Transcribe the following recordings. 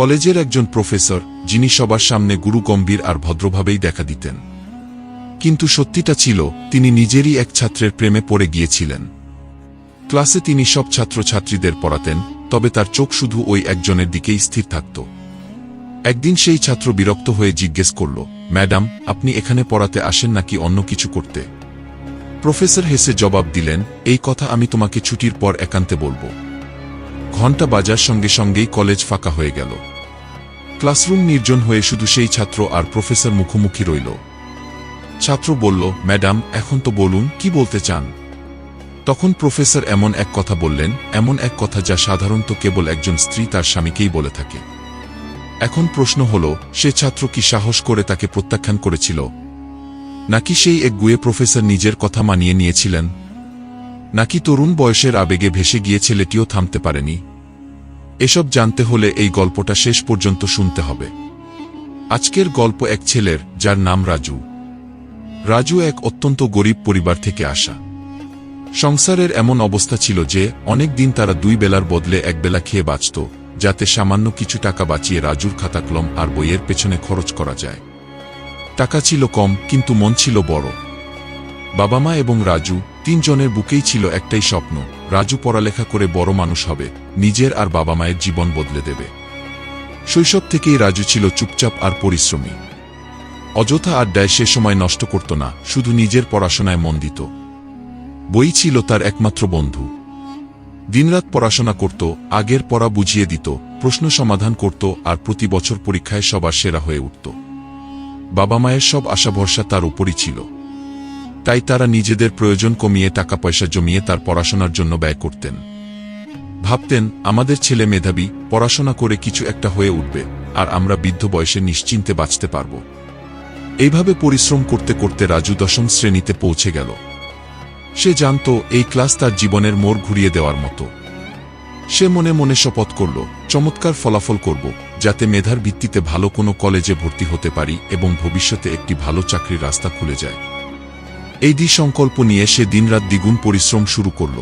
কলেজের একজন প্রফেসর, যিনি সবার সামনে গুরু গম্ভীর আর ভদ্রভাবেই দেখা দিতেন। কিন্তু সত্যিটা ছিল, তিনি নিজেরই এক ছাত্রের প্রেমে পড়ে গিয়েছিলেন। ক্লাসে তিনি সব ছাত্রছাত্রীদের পড়াতেন, তবে তার চোখ শুধু ওই একজনের দিকেই স্থির থাকত। একদিন সেই ছাত্র বিরক্ত হয়ে জিজ্ঞেস করল, ম্যাডাম, আপনি এখানে পড়াতে আসেন নাকি অন্য কিছু করতে? প্রফেসর হেসে জবাব দিলেন, এই কথা আমি তোমাকে ছুটির পর একান্তে বলব। ঘণ্টা বাজার সঙ্গে সঙ্গেই কলেজ ফাঁকা হয়ে গেল। ক্লাসরুম নির্জন হয়ে শুধু সেই ছাত্র আর প্রফেসর মুখোমুখি রইল। ছাত্র বলল, ম্যাডাম, এখন তো বলুন, কি বলতে চান? তখন প্রফেসর এমন এক কথা বললেন, এমন এক কথা যা সাধারণত কেবল একজন স্ত্রী তার স্বামীকেই বলে থাকে। এখন প্রশ্ন হল, সে ছাত্র কি সাহস করে তাকে প্রত্যাখ্যান করেছিল? নাকি সেই এক গুয়ে প্রফেসর নিজের কথা মানিয়ে নিয়েছিলেন? নাকি তরুণ বয়সের আবেগে ভেসে গিয়ে ছেলেটিও থামতে পারেনি? এসব জানতে হলে এই গল্পটা শেষ পর্যন্ত শুনতে হবে। আজকের গল্প এক ছেলের, যার নাম রাজু। রাজু এক অত্যন্ত গরিব পরিবার থেকে আসা। সংসারের এমন অবস্থা ছিল যে অনেক দিন তারা দুই বেলার বদলে এক বেলা খেয়ে বাঁচত, যাতে সামান্য কিছু টাকা বাঁচিয়ে রাজুর খাতা কলম আর বইয়ের পেছনে খরচ করা যায়। টাকা ছিল কম, কিন্তু মন ছিল বড়। বাবা মা এবং রাজু তিনজনের বুকেই ছিল একটাই স্বপ্ন রাজু পড়ালেখা করে বড় মানুষ হবে, নিজের আর বাবা মায়ের জীবন বদলে দেবে। শৈশব থেকেই রাজু ছিল চুপচাপ আর পরিশ্রমী। অযথা আড্ডায় সে সময় নষ্ট করত না, শুধু নিজের পড়াশোনায় মন দিত। বই ছিল তার একমাত্র বন্ধু। দিনরাত পড়াশোনা করত, আগের পড়া বুঝিয়ে দিত, প্রশ্ন সমাধান করত আর প্রতি বছর পরীক্ষায় সবার সেরা হয়ে উঠত। বাবা মায়ের সব আশা ভরসা তার উপরই ছিল। তাই তারা নিজেদের প্রয়োজন কমিয়ে টাকা পয়সা জমিয়ে তার পড়াশোনার জন্য ব্যয় করতেন। ভাবতেন, আমাদের ছেলে মেধাবী, পড়াশোনা করে কিছু একটা হয়ে উঠবে, আর আমরা বৃদ্ধ বয়সে নিশ্চিন্তে বাঁচতে পারব। এইভাবে পরিশ্রম করতে করতে রাজু দশম শ্রেণীতে পৌঁছে গেল। সে জানত, এই ক্লাস তার জীবনের মোড় ঘুরিয়ে দেওয়ার মতো। সে মনে মনে শপথ করল, চমৎকার ফলাফল করব, যাতে মেধার ভিত্তিতে ভালো কোনো কলেজে ভর্তি হতে পারি এবং ভবিষ্যতে একটি ভালো চাকরির রাস্তা খুলে যায়। এই দি সংকল্প নিয়ে সে দিনরাত দ্বিগুণ পরিশ্রম শুরু করল।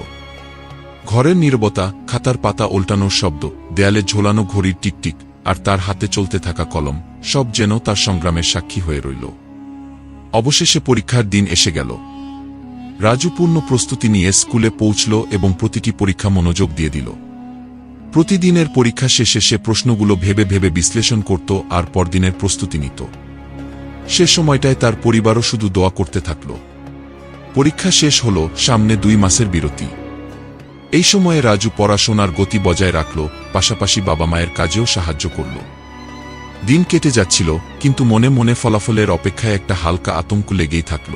ঘরের নীরবতা, খাতার পাতা উল্টানোর শব্দ, দেয়ালে ঝোলানো ঘড়ির টিকটিক, আর তার হাতে চলতে থাকা কলম, সব যেন তার সংগ্রামের সাক্ষী হয়ে রইল। অবশেষে পরীক্ষার দিন এসে গেল। রাজু পূর্ণ প্রস্তুতি নিয়ে স্কুলে পৌঁছল এবং প্রতিটি পরীক্ষা মনোযোগ দিয়ে দিল। প্রতিদিনের পরীক্ষা শেষে সে প্রশ্নগুলো ভেবে ভেবে বিশ্লেষণ করত আর পরদিনের প্রস্তুতি নিত। সে সময়টায় তার পরিবারও শুধু দোয়া করতে থাকল। পরীক্ষা শেষ হল সামনে দুই মাসের বিরতি। এই সময়ে রাজু পড়াশোনার গতি বজায় রাখল, পাশাপাশি বাবা মায়ের কাজেও সাহায্য করল। দিন কেটে যাচ্ছিল, কিন্তু মনে মনে ফলাফলের অপেক্ষায় একটা হালকা আতঙ্ক লেগেই থাকল।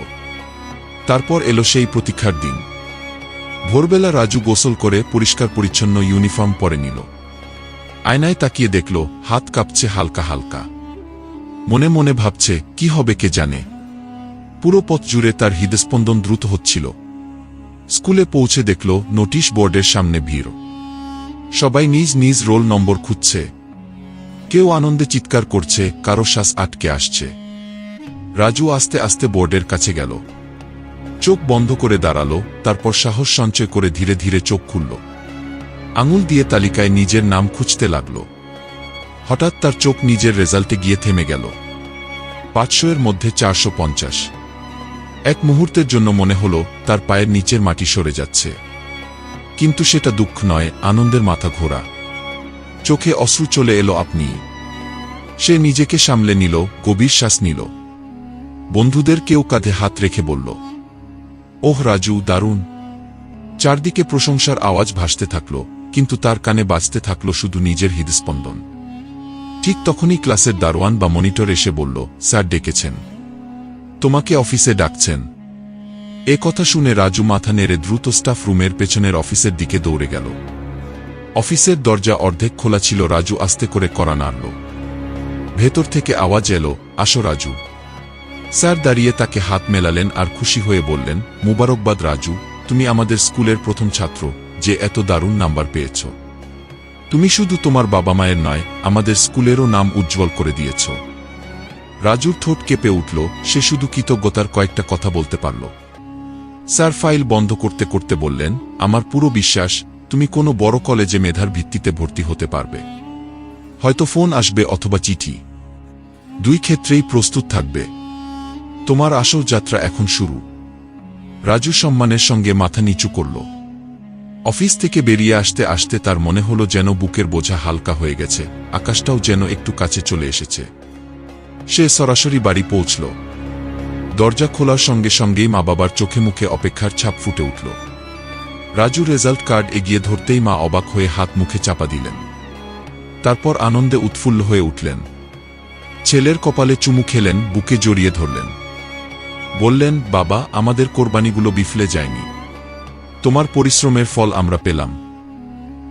তারপর এলো সেই প্রতীক্ষার দিন। ভোরবেলা রাজু গোসল করে পরিষ্কার পরিচ্ছন্ন ইউনিফর্ম পরে নিল। আয়নায় তাকিয়ে দেখল, হাত কাঁপছে হালকা হালকা। মনে মনে ভাবছে, কি হবে কে জানে? পুরো পথ জুড়ে তার হৃদস্পন্দন দ্রুত হচ্ছিল। স্কুলে পৌঁছে দেখল, নোটিশ বোর্ডের সামনে ভিড়। সবাই নিজ নিজ রোল নম্বর খুঁজছে। কেউ আনন্দে চিৎকার করছে, কারও শ্বাস আটকে আসছে। রাজু আস্তে আস্তে বোর্ডের কাছে গেল। চোখ বন্ধ করে দাঁড়াল, তারপর সাহস সঞ্চয় করে ধীরে ধীরে চোখ খুলল। আঙুল দিয়ে তালিকায় নিজের নাম খুঁজতে লাগল। হঠাৎ তার চোখ নিজের রেজাল্টে গিয়ে থেমে গেল। পাঁচশো এর মধ্যে চারশো পঞ্চাশ। এক মুহূর্তের জন্য মনে হল, তার পায়ের নিচের মাটি সরে যাচ্ছে। কিন্তু সেটা দুঃখ নয়, আনন্দের মাথা ঘোরা। চোখে অশ্রু চলে এলো আপনি। সে নিজেকে সামলে নিল, গভীর শ্বাস নিল। বন্ধুদের কেউ কাঁধে হাত রেখে বলল, ওহ, রাজু, দারুণ। চারদিকে প্রশংসার আওয়াজ ভাসতে থাকল, কিন্তু তার কানে বাজতে থাকল শুধু নিজের হৃদস্পন্দন। ঠিক তখনই ক্লাসের দারোয়ান বা মনিটর এসে বলল, স্যার, ডেকেছেন। তোমাকে অফিসে ডাকছেন। এ কথা শুনে রাজু মাথা নেড়ে দ্রুত স্টাফ রুমের পেছনের অফিসের দিকে দৌড়ে গেল। অফিসের দরজা অর্ধেক খোলা ছিল, রাজু আস্তে করে করা নাড়ল। ভেতর থেকে আওয়াজ এলো, আসো রাজু। স্যার দাঁড়িয়ে তাকে হাত মেলালেন আর খুশি হয়ে বললেন, মুবারকবাদ রাজু, তুমি আমাদের স্কুলের প্রথম ছাত্র, যে এত দারুণ নাম্বার পেয়েছ। তুমি শুধু তোমার বাবা মায়ের নয়, আমাদের স্কুলেরও নাম উজ্জ্বল করে দিয়েছ। রাজুর ঠোঁট কেঁপে উঠল, সে শুধু কৃতজ্ঞতার কয়েকটা কথা বলতে পারল। স্যার, ফাইল বন্ধ করতে করতে বললেন, আমার পুরো বিশ্বাস, তুমি কোনো বড় কলেজে মেধার ভিত্তিতে ভর্তি হতে পারবে। হয়তো ফোন আসবে অথবা চিঠি। দুই ক্ষেত্রেই প্রস্তুত থাকবে। তোমার আসল যাত্রা এখন শুরু। রাজু সম্মানের সঙ্গে মাথা নিচু করল। অফিস থেকে বেরিয়ে আসতে আসতে তার মনে হলো যেন বুকের বোঝা হালকা হয়ে গেছে, আকাশটাও যেন একটু কাছে চলে এসেছে। সে সরাসরি বাড়ি পৌঁছল। দরজা খোলার সঙ্গে সঙ্গেই মা বাবার চোখে মুখে অপেক্ষার ছাপ ফুটে উঠল। রাজু রেজাল্ট কার্ড এগিয়ে ধরতেই মা অবাক হয়ে হাত মুখে চাপা দিলেন। তারপর আনন্দে উৎফুল্ল হয়ে উঠলেন। ছেলের কপালে চুমু খেলেন, বুকে জড়িয়ে ধরলেন। বললেন, বাবা, আমাদের কোরবানিগুলো বিফলে যায়নি। তোমার পরিশ্রমের ফল আমরা পেলাম।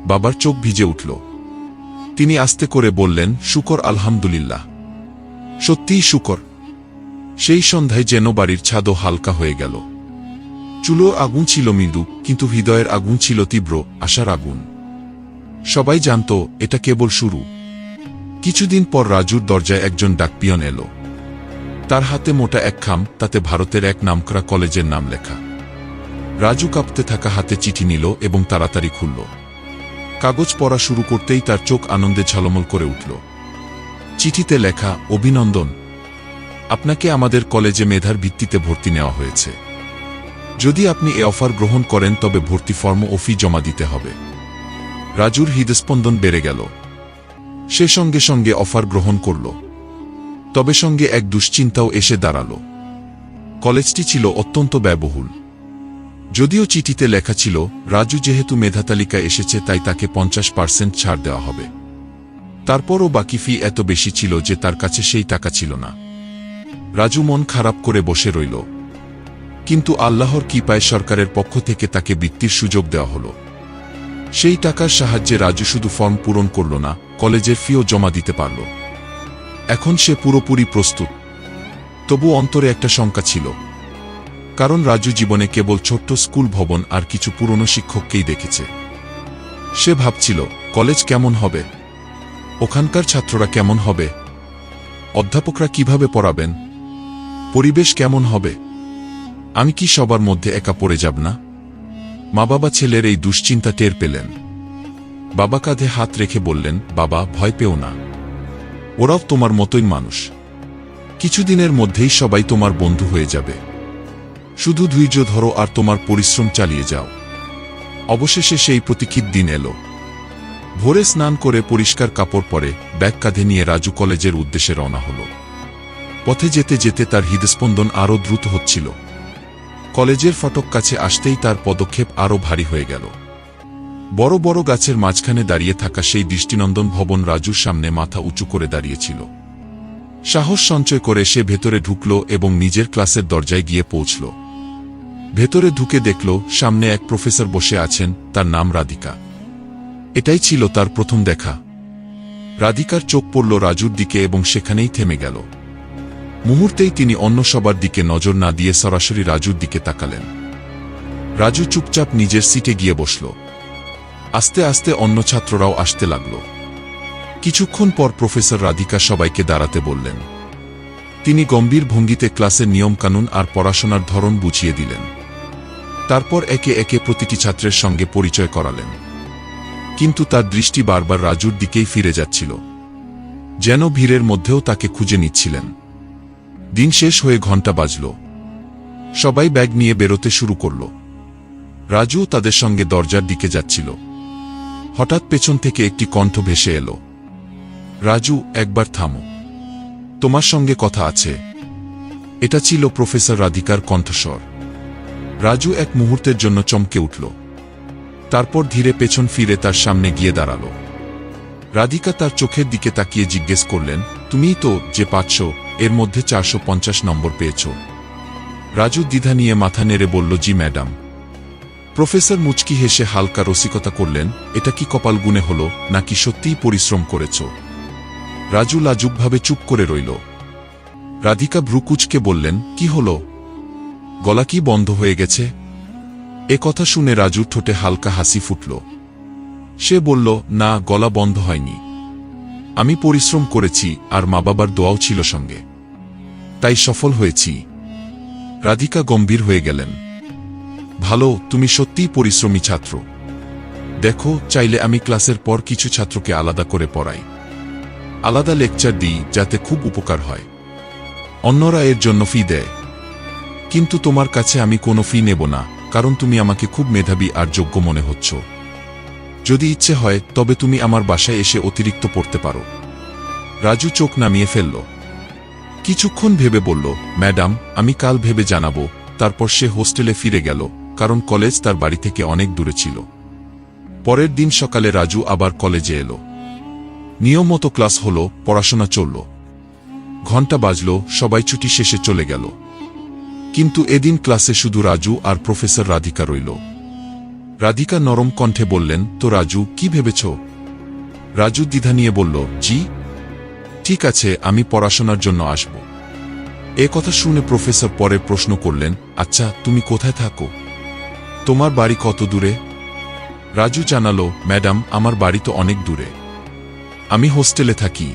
বাবার চোখ ভিজে উঠল। তিনি আস্তে করে বললেন, শুকর আলহামদুলিল্লাহ। সত্যিই শুকর। সেই সন্ধ্যায় যেন বাড়ির ছাদও হালকা হয়ে গেল। চুলো আগুন ছিল মৃদু, কিন্তু হৃদয়ের আগুন ছিল তীব্র, আশার আগুন। সবাই জানত, এটা কেবল শুরু। কিছুদিন পর রাজুর দরজায় একজন ডাকপিয়ন এলো। তার হাতে মোটা এক খাম, তাতে ভারতের এক নামকরা কলেজের নাম লেখা। রাজু কাঁপতে থাকা হাতে চিঠি নিল এবং তাড়াতাড়ি খুলল। কাগজ পড়া শুরু করতেই তার চোখ আনন্দে ঝলমল করে উঠল। চিঠিতে লেখা, অভিনন্দন, আপনাকে আমাদের কলেজে মেধার ভিত্তিতে ভর্তি নেওয়া হয়েছে। যদি আপনি এ অফার গ্রহণ করেন, তবে ভর্তি ফর্ম ও ফি জমা দিতে হবে। রাজুর হৃদস্পন্দন বেড়ে গেল। সে সঙ্গে সঙ্গে অফার গ্রহণ করল। তবে সঙ্গে এক দুশ্চিন্তাও এসে দাঁড়াল। কলেজটি ছিল অত্যন্ত ব্যয়বহুল। যদিও চিঠিতে লেখা ছিল, রাজু যেহেতু মেধা তালিকায় এসেছে, তাই তাকে পঞ্চাশ পার্সেন্ট ছাড় দেওয়া হবে। তারপরও বাকি ফি এত বেশি ছিল যে তার কাছে সেই টাকা ছিল না। রাজু মন খারাপ করে বসে রইল। কিন্তু আল্লাহর কৃপায় সরকারের পক্ষ থেকে তাকে বৃত্তির সুযোগ দেওয়া হল। সেই টাকার সাহায্যে রাজু শুধু ফর্ম পূরণ করল না, কলেজের ফিও জমা দিতে পারল। এখন সে পুরোপুরি প্রস্তুত। তবু অন্তরে একটা শঙ্কা ছিল। কারণ রাজু জীবনে কেবল ছোট্ট স্কুল ভবন আর কিছু পুরনো শিক্ষককেই দেখেছে। সে ভাবছিল, কলেজ কেমন হবে? ওখানকার ছাত্ররা কেমন হবে? অধ্যাপকরা কীভাবে পড়াবেন? পরিবেশ কেমন হবে? আমি কি সবার মধ্যে একা পড়ে যাব না? মা বাবা ছেলের এই দুশ্চিন্তা টের পেলেন। বাবা কাঁধে হাত রেখে বললেন, বাবা, ভয় পেও না। ওরাও তোমার মতোই মানুষ। কিছুদিনের মধ্যেই সবাই তোমার বন্ধু হয়ে যাবে। শুধু ধৈর্য ধরো আর তোমার পরিশ্রম চালিয়ে যাও। অবশেষে সেই প্রতীক্ষিত দিন এলো। ভোরে স্নান করে পরিষ্কার কাপড় পরে ব্যাগ কাঁধে নিয়ে রাজু কলেজের উদ্দেশ্যে রওনা হল। পথে যেতে যেতে তার হৃদস্পন্দন আরও দ্রুত হচ্ছিল। কলেজের ফটক কাছে আসতেই তার পদক্ষেপ আরও ভারী হয়ে গেল। বড় বড় গাছের মাঝখানে দাঁড়িয়ে থাকা সেই দৃষ্টিনন্দন ভবন রাজুর সামনে মাথা উঁচু করে দাঁড়িয়েছিল। সাহস সঞ্চয় করে সে ভেতরে ঢুকল এবং নিজের ক্লাসের দরজায় গিয়ে পৌঁছল। ভেতরে ঢুকে দেখল সামনে এক প্রফেসর বসে আছেন, তার নাম রাধিকা। এটাই ছিল তার প্রথম দেখা। রাধিকার চোখ পড়ল রাজুর দিকে এবং সেখানেই থেমে গেল। মুহূর্তেই তিনি অন্য সবার দিকে নজর না দিয়ে সরাসরি রাজুর দিকে তাকালেন। রাজু চুপচাপ নিজের সিটে গিয়ে বসল। আস্তে আস্তে অন্য ছাত্ররাও আসতে লাগল। কিছুক্ষণ পর প্রফেসর রাধিকা সবাইকে দাঁড়াতে বললেন। তিনি গম্ভীর ভঙ্গিতে ক্লাসের নিয়মকানুন আর পড়াশোনার ধরন বুঝিয়ে দিলেন। তারপর একে একে প্রতিটি ছাত্রের সঙ্গে পরিচয় করালেন। কিন্তু তার দৃষ্টি বারবার রাজুর দিকেই ফিরে যাচ্ছিল। যেন ভিড়ের মধ্যেও তাকে খুঁজে নিচ্ছিলেন। দিন শেষ হয়ে ঘণ্টা বাজল। সবাই ব্যাগ নিয়ে বেরোতে শুরু করল। রাজু তাদের সঙ্গে দরজার দিকে যাচ্ছিল। হঠাৎ পেছন থেকে একটি কণ্ঠ ভেসে এলো। রাজু, একবার থামো। তোমার সঙ্গে কথা আছে। এটা ছিল প্রফেসর রাধিকার কণ্ঠস্বর। রাজু এক মুহূর্তের জন্য চমকে উঠল। তারপর ধীরে পেছন ফিরে তার সামনে গিয়ে দাঁড়াল। রাধিকা তার চোখের দিকে তাকিয়ে জিজ্ঞেস করলেন, তুমিই তো যে পাচ্ছ, এর মধ্যে চারশো পঞ্চাশ নম্বর পেয়েছ। রাজু দ্বিধা নিয়ে মাথা নেড়ে বলল, জি, ম্যাডাম। প্রফেসর মুচকি হেসে হালকা রসিকতা করলেন, এটা কি কপাল গুণে হল, নাকি সত্যিই পরিশ্রম করেছ? রাজু লাজুকভাবে চুপ করে রইল। রাধিকা ভ্রুকুচকে বললেন, কি হল? গলা কি বন্ধ হয়ে গেছে? এ কথা শুনে রাজুর ঠোঁটে হালকা হাসি ফুটল। সে বলল, না, গলা বন্ধ হয়নি। আমি পরিশ্রম করেছি আর মা বাবার দোয়াও ছিল সঙ্গে। তাই সফল হয়েছি। রাধিকা গম্ভীর হয়ে গেলেন। ভালো, তুমি সত্যিই পরিশ্রমী ছাত্র। দেখো, চাইলে আমি ক্লাসের পর কিছু ছাত্রকে আলাদা করে পড়াই। আলাদা লেকচার দিই, যাতে খুব উপকার হয়। অন্যরা এর জন্য ফি দেয়। কিন্তু তোমার কাছে আমি কোনো ফি নেব না। কারণ তুমি আমাকে খুব মেধাবী আর যোগ্য মনে হচ্ছ। যদি ইচ্ছে হয়, তবে তুমি আমার বাসায় এসে অতিরিক্ত পড়তে পারো। রাজু চোখ নামিয়ে ফেলল। কিছুক্ষণ ভেবে বলল, ম্যাডাম, আমি কাল ভেবে জানাব। তারপর সে হোস্টেলে ফিরে গেল, কারণ কলেজ তার বাড়ি থেকে অনেক দূরে ছিল। পরের দিন সকালে রাজু আবার কলেজে এলো। নিয়ম মতো ক্লাস হল, পড়াশোনা চলল। ঘণ্টা বাজল, সবাই ছুটি শেষে চলে গেল। কিন্তু এদিন ক্লাসে শুধু রাজু আর প্রফেসর রাধিকা রইল। রাধিকা নরম কণ্ঠে বললেন, তো রাজু, কি ভেবেছ? রাজু দ্বিধা নিয়ে বলল, জি, ঠিক আছে, আমি পড়াশোনার জন্য আসব। এ কথা শুনে প্রফেসর পরে প্রশ্ন করলেন আচ্ছা তুমি কোথায় থাকো? তোমার বাড়ি কত দূরে? রাজু জানালো, ম্যাডাম, আমার বাড়ি তো অনেক দূরে। আমি হোস্টেলে থাকি।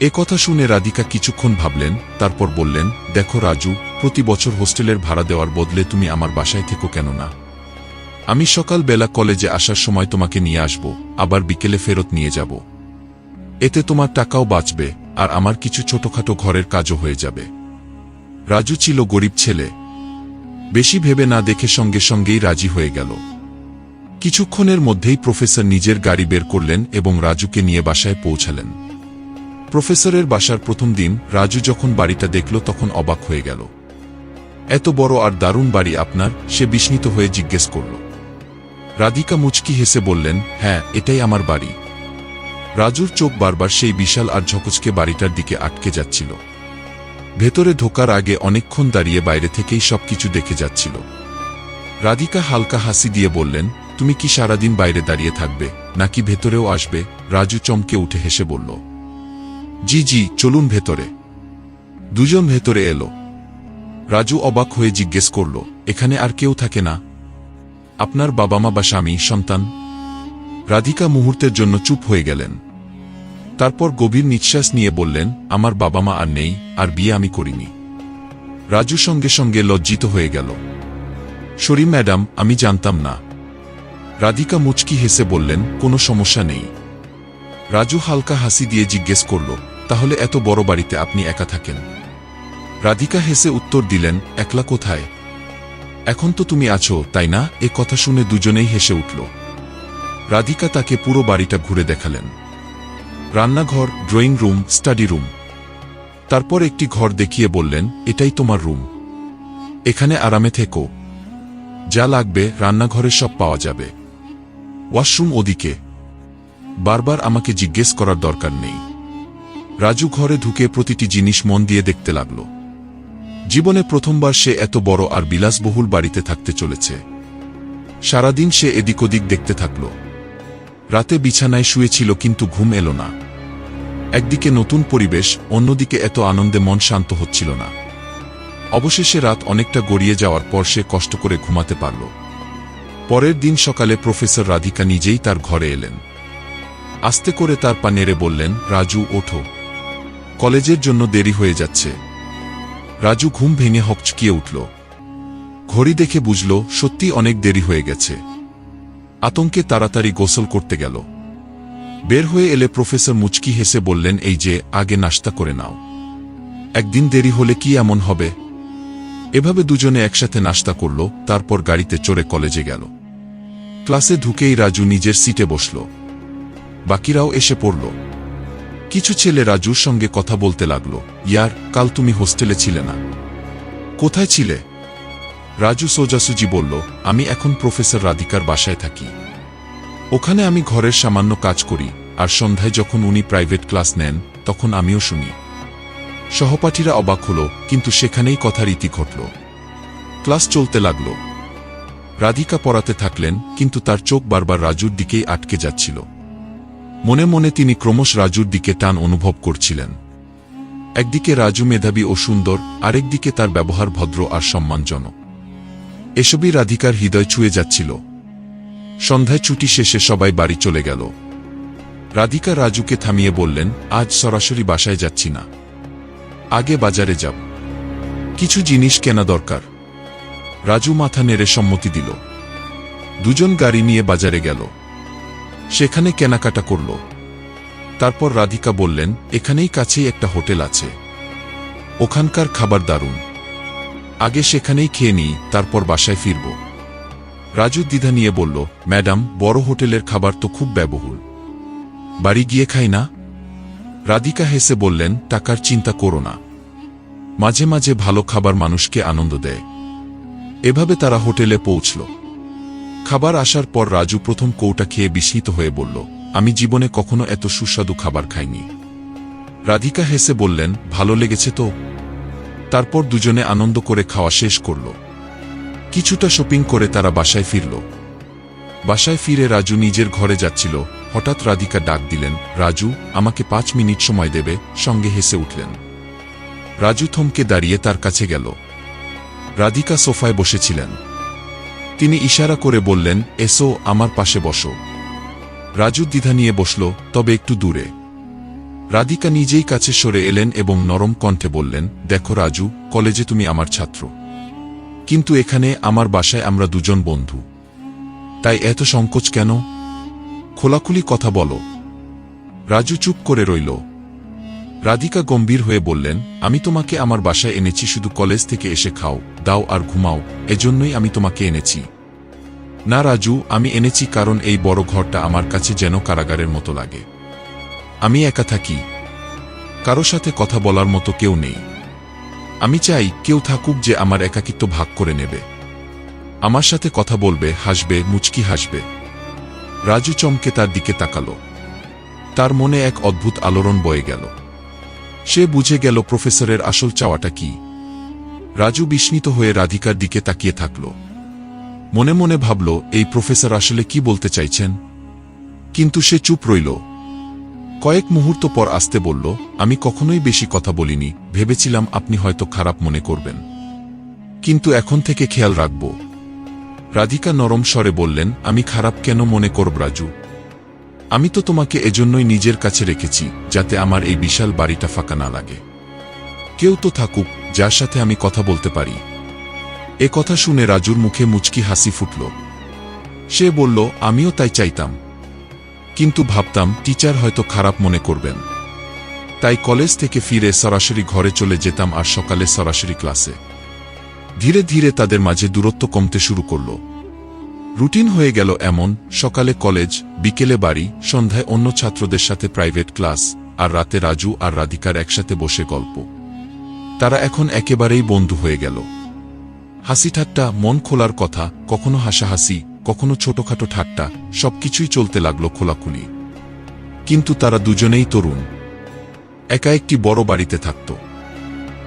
এ কথা শুনে রাধিকা কিছুক্ষণ ভাবলেন, তারপর বললেন, দেখো রাজু, প্রতি বছর হোস্টেলের ভাড়া দেওয়ার বদলে তুমি আমার বাসায় থেকো কেন না? আমি সকাল বেলা কলেজে আসার সময় তোমাকে নিয়ে আসব, আবার বিকেলে ফেরত নিয়ে যাব। এতে তোমার টাকাও বাঁচবে, আর আমার কিছু ছোটখাটো ঘরের কাজও হয়ে যাবে। রাজু ছিল গরিব ছেলে। বেশি ভেবে না দেখে সঙ্গে সঙ্গেই রাজি হয়ে গেল। কিছুক্ষণের মধ্যেই প্রফেসর নিজের গাড়ি বের করলেন এবং রাজুকে নিয়ে বাসায় পৌঁছালেন। প্রফেসরের বাসার প্রথম দিন রাজু যখন বাড়িটা দেখল তখন অবাক হয়ে গেল। এত বড় আর দারুণ বাড়ি আপনার, সে বিস্মিত হয়ে জিজ্ঞেস করল। রাধিকা মুচকি হেসে বললেন হ্যাঁ এটাই আমার বাড়ি। রাজুর চোখ বারবার সেই বিশাল আর ঝকচকে বাড়িটার দিকে আটকে যাচ্ছিল। ভেতরে ঢোকার আগে অনেকক্ষণ দাঁড়িয়ে বাইরে থেকেই সবকিছু দেখে যাচ্ছিল। রাধিকা হালকা হাসি দিয়ে বললেন, তুমি কি সারাদিন বাইরে দাঁড়িয়ে থাকবে, নাকি ভেতরেও আসবে? রাজু চমকে উঠে হেসে বলল জি জি চলুন ভেতরে। দুজন ভেতরে এলো। রাজু অবাক হয়ে জিজ্ঞেস করল, এখানে আর কেউ থাকে না? আপনার বাবা মা বা স্বামী, সন্তান? রাধিকা মুহূর্তের জন্য চুপ হয়ে গেলেন। তারপর গভীর নিঃশ্বাস নিয়ে বললেন, আমার বাবা মা আর নেই, আর বিয়ে আমি করিনি। রাজু সঙ্গে সঙ্গে লজ্জিত হয়ে গেল। সরি, ম্যাডাম, আমি জানতাম না। রাধিকা মুচকি হেসে বললেন, কোনো সমস্যা নেই। রাজু হালকা হাসি দিয়ে জিজ্ঞেস করল, তাহলে এত বড় বাড়িতে আপনি একা থাকেন? রাধিকা হেসে উত্তর দিলেন, একলা কোথায়? এখন তো তুমি আছো, তাই না? এ কথা শুনে দুজনেই হেসে উঠল। রাধিকা তাকে পুরো বাড়িটা ঘুরে দেখালেন। রান্নাঘর, ড্রয়িং রুম, স্টাডি রুম। তারপর একটি ঘর দেখিয়ে বললেন, এটাই তোমার রুম। এখানে আরামে থেকো। যা লাগবে রান্নাঘরে সব পাওয়া যাবে। ওয়াশরুম ওদিকে। বারবার আমাকে জিজ্ঞেস করার দরকার নেই। রাজু ঘরে ঢুকে প্রতিটি জিনিস মন দিয়ে দেখতে লাগল। জীবনে প্রথমবার সে এত বড় আর বিলাসবহুল বাড়িতে থাকতে চলেছে। সারাদিন সে এদিক ওদিক দেখতে থাকল। রাতে বিছানায় শুয়েছিল কিন্তু ঘুম এলো না। একদিকে নতুন পরিবেশ, অন্যদিকে এত আনন্দে মন শান্ত হচ্ছিল না। অবশেষে রাত অনেকটা গড়িয়ে যাওয়ার পর সে কষ্ট করে ঘুমাতে পারল। পরের দিন সকালে প্রফেসর রাধিকা নিজেই তার ঘরে এলেন। আস্তে করে তার পা নেড়ে বললেন, রাজু, ওঠো। কলেজের জন্য দেরি হয়ে যাচ্ছে। রাজু ঘুম ভেঙে হকচকিয়ে উঠল। ঘড়ি দেখে বুঝল সত্যি অনেক দেরি হয়ে গেছে। আতঙ্কে তাড়াতাড়ি গোসল করতে গেল। বের হয়ে এলে প্রফেসর মুচকি হেসে বললেন, এই যে, আগে নাস্তা করে নাও। একদিন দেরি হলে কি এমন হবে? এভাবে দুজনে একসাথে নাস্তা করল, তারপর গাড়িতে চড়ে কলেজে গেল। ক্লাসে ঢুকেই রাজু নিজের সিটে বসল। বাকিরাও এসে পড়ল। কিছু ছেলে রাজুর সঙ্গে কথা বলতে লাগল, ইয়ার, কাল তুমি হোস্টেলে ছিলে না। কোথায় ছিলে? রাজু সোজাসুজি বলল, আমি এখন প্রফেসর রাধিকার বাসায় থাকি। ওখানে আমি ঘরের সামান্য কাজ করি, আর সন্ধ্যায় যখন উনি প্রাইভেট ক্লাস নেন, তখন আমিও শুনি। সহপাঠীরা অবাক হল, কিন্তু সেখানেই কথা রীতি ঘটল। ক্লাস চলতে লাগল। রাধিকা পড়াতে থাকলেন, কিন্তু তার চোখ বারবার রাজুর দিকেই আটকে যাচ্ছিল। মনে মনে তিনি ক্রমশ রাজুর দিকে টান অনুভব করছিলেন। একদিকে রাজু মেধাবী ও সুন্দর, আরেকদিকে তার ব্যবহার ভদ্র আর সম্মানজনক। এসবই রাধিকার হৃদয় ছুঁয়ে যাচ্ছিল। সন্ধ্যায় ছুটি শেষে সবাই বাড়ি চলে গেল। রাধিকা রাজুকে থামিয়ে বললেন, আজ সরাসরি বাসায় যাচ্ছি না। আগে বাজারে যাব। কিছু জিনিস কেনা দরকার। রাজু মাথা নেড়ে সম্মতি দিল। দুজন গাড়ি নিয়ে বাজারে গেল। সেখানে কেনাকাটা করল। তারপর রাধিকা বললেন, এখানেই কাছেই একটা হোটেল আছে। ওখানকার খাবার দারুণ। আগে সেখানেই খেয়ে নিই, তারপর বাসায় ফিরব। রাজু দ্বিধা নিয়ে বলল, ম্যাডাম, বড় হোটেলের খাবার তো খুব ব্যবহুল বাড়ি গিয়ে খাই না? রাধিকা হেসে বললেন, টাকার চিন্তা করো না। মাঝে মাঝে ভালো খাবার মানুষকে আনন্দ দেয়। এভাবে তারা হোটেলে পৌঁছল। খাবার আসার পর রাজু প্রথম কৌটা খেয়ে বিস্মিত হয়ে বলল, আমি জীবনে কখনো এত সুস্বাদু খাবার খাইনি। রাধিকা হেসে বললেন, ভালো লেগেছে তো? তারপর দুজনে আনন্দ করে খাওয়া শেষ করল। কিছুটা শপিং করে তারা বাসায় ফিরল। বাসায় ফিরে রাজু নিজের ঘরে যাচ্ছিল। হঠাৎ রাধিকা ডাক দিলেন, রাজু, আমাকে পাঁচ মিনিট সময় দেবে। সঙ্গে হেসে উঠলেন। রাজু থমকে দাঁড়িয়ে তার কাছে গেল। রাধিকা সোফায় বসেছিলেন। তিনি ইশারা করে বললেন, এসো আমার পাশে বসো। রাজু দ্বিধা নিয়ে বসল, তবে একটু দূরে। রাধিকা নিজেই কাছে সরে এলেন এবং নরম কণ্ঠে বললেন, দেখো রাজু, কলেজে তুমি আমার ছাত্র। কিন্তু এখানে আমার বাসায় আমরা দুজন বন্ধু। তাই এত সংকোচ কেন? খোলাখুলি কথা বলো। রাজু চুপ করে রইল। রাধিকা গম্ভীর হয়ে বললেন, আমি তোমাকে আমার বাসায় এনেছি, শুধু কলেজ থেকে এসে খাও। দাও আর ঘুমাও, এজন্যই আমি তোমাকে এনেছি। না রাজু, আমি এনেছি কারণ এই বড় ঘরটা আমার কাছে যেন কারাগারের মতো লাগে। আমি একা থাকি। কারও সাথে কথা বলার মতো কেউ নেই। আমি চাই কেউ থাকুক যে আমার একাকিত্ব ভাগ করে নেবে। আমার সাথে কথা বলবে, হাসবে, মুচকি হাসবে। রাজু চমকে তার দিকে তাকালো। তার মনে এক অদ্ভুত আলোড়ন বয়ে গেল। সে বুঝে গেল প্রফেসরের আসল চাওয়াটা কি। রাজু বিস্মিত হয়ে রাধিকার দিকে তাকিয়ে থাকল। মনে মনে ভাবল, এই প্রফেসর আসলে কি বলতে চাইছেন? কিন্তু সে চুপ রইল। কয়েক মুহূর্ত পর আসতে বলল, আমি কখনোই বেশি কথা বলিনি। ভেবেছিলাম আপনি হয়তো খারাপ মনে করবেন। কিন্তু এখন থেকে খেয়াল রাখব। রাধিকা নরম স্বরে বললেন, আমি খারাপ কেন মনে করব, রাজু? আমি তো তোমাকে এজন্যই নিজের কাছে রেখেছি, যাতে আমার এই বিশাল বাড়িটা ফাঁকা না লাগে। কেউ তো থাকুক যার সাথে আমি কথা বলতে পারি। এ কথা শুনে রাজুর মুখে মুচকি হাসি ফুটল। সে বলল, আমিও তাই চাইতাম। কিন্তু ভাবতাম, টিচার হয়তো খারাপ মনে করবেন। তাই কলেজ থেকে ফিরে সরাসরি ঘরে চলে যেতাম আর সকালে সরাসরি ক্লাসে। ধীরে ধীরে তাদের মাঝে দূরত্ব কমতে শুরু করল। রুটিন হয়ে গেল এমন, সকালে কলেজ, বিকেলে বাড়ি, সন্ধ্যায় অন্য ছাত্রদের সাথে প্রাইভেট ক্লাস, আর রাতে রাজু আর রাধিকার একসাথে বসে গল্প। তারা এখন একেবারেই বন্ধু হয়ে গেল। হাসি ঠাট্টা, মন খোলার কথা, কখনো হাসাহাসি, কখনো ছোটখাটো ঠাট্টা, সবকিছুই চলতে লাগল খোলাখুলি। কিন্তু তারা দুজনেই তরুণ। একা একটি বড় বাড়িতে থাকত।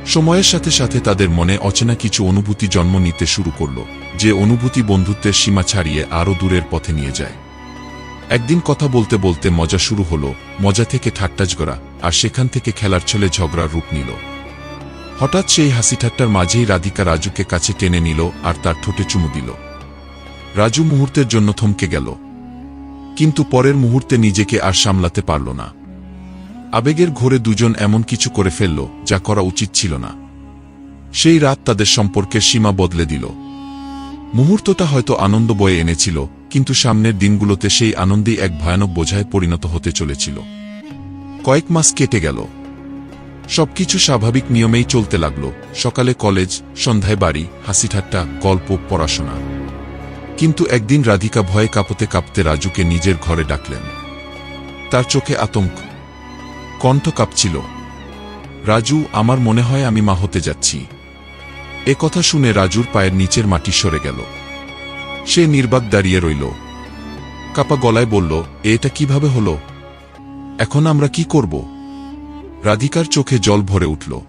সময়ের সাথে সাথে তাদের মনে অচেনা কিছু অনুভূতি জন্ম নিতে শুরু করল, যে অনুভূতি বন্ধুত্বের সীমা ছাড়িয়ে আরও দূরের পথে নিয়ে যায়। একদিন কথা বলতে বলতে মজা শুরু হলো, মজা থেকে ঠাট্টাজগড়া আর সেখান থেকে খেলার ছেলে ঝগড়ার রূপ নিল। হঠাৎ সেই হাসি ঠাট্টার মাঝেই রাধিকা রাজুকে কাছে টেনে নিল আর তার ঠোঁটে চুমু দিল। রাজু মুহূর্তের জন্য থমকে গেল। কিন্তু পরের মুহূর্তে নিজেকে আর সামলাতে পারল না। আবেগের ঘোরে দুজন এমন কিছু করে ফেলল যা করা উচিত ছিল না। সেই রাত তাদের সম্পর্কের সীমা বদলে দিল। মুহূর্তটা হয়তো আনন্দ বয়ে এনেছিল, কিন্তু সামনের দিনগুলোতে সেই আনন্দেই এক ভয়ানক বোঝায় পরিণত হতে চলেছিল। কয়েক মাস কেটে গেল। সবকিছু স্বাভাবিক নিয়মেই চলতে লাগল। সকালে কলেজ, সন্ধ্যায় বাড়ি হাসি ঠাট্টা গল্প, পড়াশোনা। কিন্তু একদিন রাধিকা ভয়ে কাঁপতে কাঁপতে রাজুকে নিজের ঘরে ডাকলেন। তার চোখে আতঙ্ক। কণ্ঠ কাঁপছিল। রাজু, আমার মনে হয় আমি মা হতে যাচ্ছি। এ কথা শুনে রাজুর পায়ের নিচের মাটি সরে গেল। সে নির্বাক দাঁড়িয়ে রইল। কাপা গলায় বলল, এটা কীভাবে হলো? এখন আমরা কি করব? রাধিকার চোখে জল ভরে উঠল।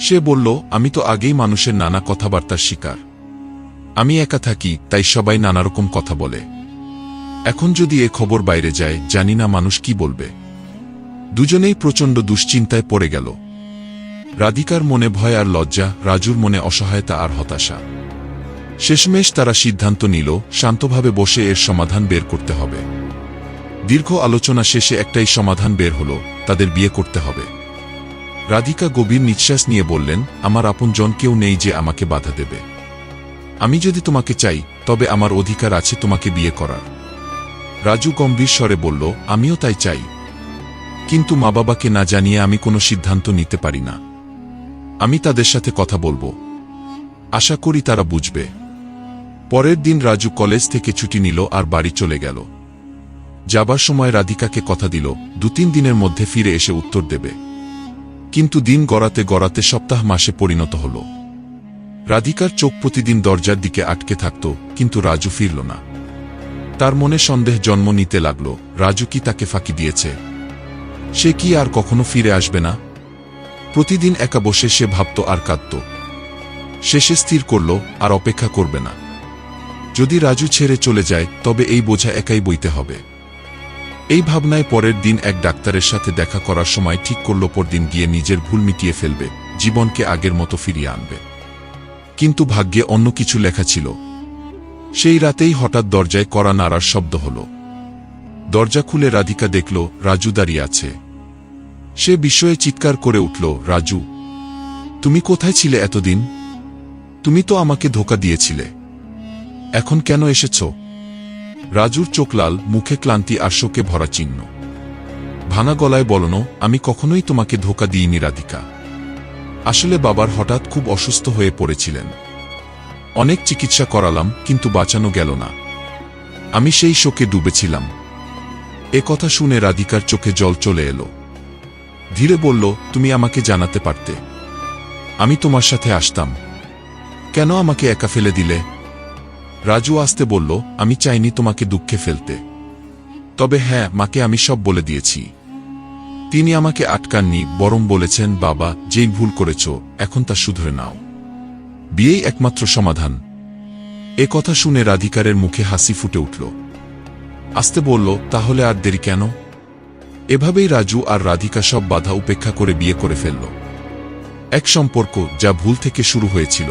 সে বলল, আমি তো আগেই মানুষের নানা কথাবার্তার শিকার। আমি একা থাকি, তাই সবাই নানারকম কথা বলে। এখন যদি এ খবর বাইরে যায়, জানি না মানুষ কি বলবে। দুজনেই প্রচণ্ড দুশ্চিন্তায় পড়ে গেল। রাধিকার মনে ভয় আর লজ্জা, রাজুর মনে অসহায়তা আর হতাশা। শেষমেশ তারা সিদ্ধান্ত নিল, শান্তভাবে বসে এর সমাধান বের করতে হবে। দীর্ঘ আলোচনা শেষে একটাই সমাধান বের হলো, তাদের বিয়ে করতে হবে। রাধিকা গভীর নিঃশ্বাস নিয়ে বললেন, আমার আপনজন কেউ নেই যে আমাকে বাধা দেবে। আমি যদি তোমাকে চাই, তবে আমার অধিকার আছে তোমাকে বিয়ে করার। রাজু গম্ভীর স্বরে বলল, আমিও তাই চাই। কিন্তু মা বাবাকে না জানিয়ে আমি কোনো সিদ্ধান্ত নিতে পারি না। আমি তাদের সাথে কথা বলব। আশা করি তারা বুঝবে। পরের দিন রাজু কলেজ থেকে ছুটি নিল আর বাড়ি চলে গেল। যাবার সময় রাধিকাকে কথা দিল দু তিন দিনের মধ্যে ফিরে এসে উত্তর দেবে। কিন্তু দিন গড়াতে গড়াতে সপ্তাহ মাসে পরিণত হল। রাধিকার চোখ প্রতিদিন দরজার দিকে আটকে থাকত, কিন্তু রাজু ফিরল না। তার মনে সন্দেহ জন্ম নিতে লাগল, রাজু কি তাকে ফাঁকি দিয়েছে? সে কি আর কখনো ফিরে আসবে না? প্রতিদিন একা বসে সে ভাবত আর কাঁদত। শেষে স্থির করল, আর অপেক্ষা করবে না। যদি রাজু ছেড়ে চলে যায়, তবে এই বোঝা একাই বইতে হবে। এই ভাবনায় পরের দিন এক ডাক্তারের সাথে দেখা করার সময় ঠিক করল পরদিন গিয়ে নিজের ভুল মিটিয়ে ফেলবে, জীবনকে আগের মতো ফিরিয়ে আনবে। কিন্তু ভাগ্যে অন্য কিছু লেখা ছিল। সেই রাতেই হঠাৎ দরজায় কড়া নাড়ার শব্দ হল। দরজা খুলে রাধিকা দেখল, রাজু দাঁড়িয়ে আছে। সে বিষয়ে চিৎকার করে উঠল, রাজু, তুমি কোথায় ছিলে এতদিন? তুমি তো আমাকে ধোকা দিয়েছিলে। এখন কেন এসেছ? রাজুর চোখ লাল মুখে ক্লান্তি আর শোকে ভরা চিহ্ন। ভাঙা গলায় বলনো আমি কখনোই তোমাকে ধোকা দিইনি, রাধিকা। আসলে বাবার হঠাৎ খুব অসুস্থ হয়ে পড়েছিলেন। অনেক চিকিৎসা করালাম, কিন্তু বাঁচানো গেল না। আমি সেই শোকে ডুবেছিলাম। এ কথা শুনে রাধিকার চোখে জল চলে এলো। ধীরে বলল, তুমি আমাকে জানাতে পারতে। আমি তোমার সাথে আসতাম। কেন আমাকে একা ফেলে দিলে? রাজু আসতে বলল, আমি চাইনি তোমাকে দুঃখে ফেলতে। তবে হ্যাঁ মাকে আমি সব বলে দিয়েছি। তিনি আমাকে আটকাননি, বরং বলেছেন, বাবা, যেই ভুল করেছ, এখন তা শুধরে নাও। বিয়েই একমাত্র সমাধান। এ কথা শুনে রাধিকারের মুখে হাসি ফুটে উঠল। আসতে বলল, তাহলে আর দেরি কেন? এভাবেই রাজু আর রাধিকা সব বাধা উপেক্ষা করে বিয়ে করে ফেলল। এক সম্পর্ক যা ভুল থেকে শুরু হয়েছিল।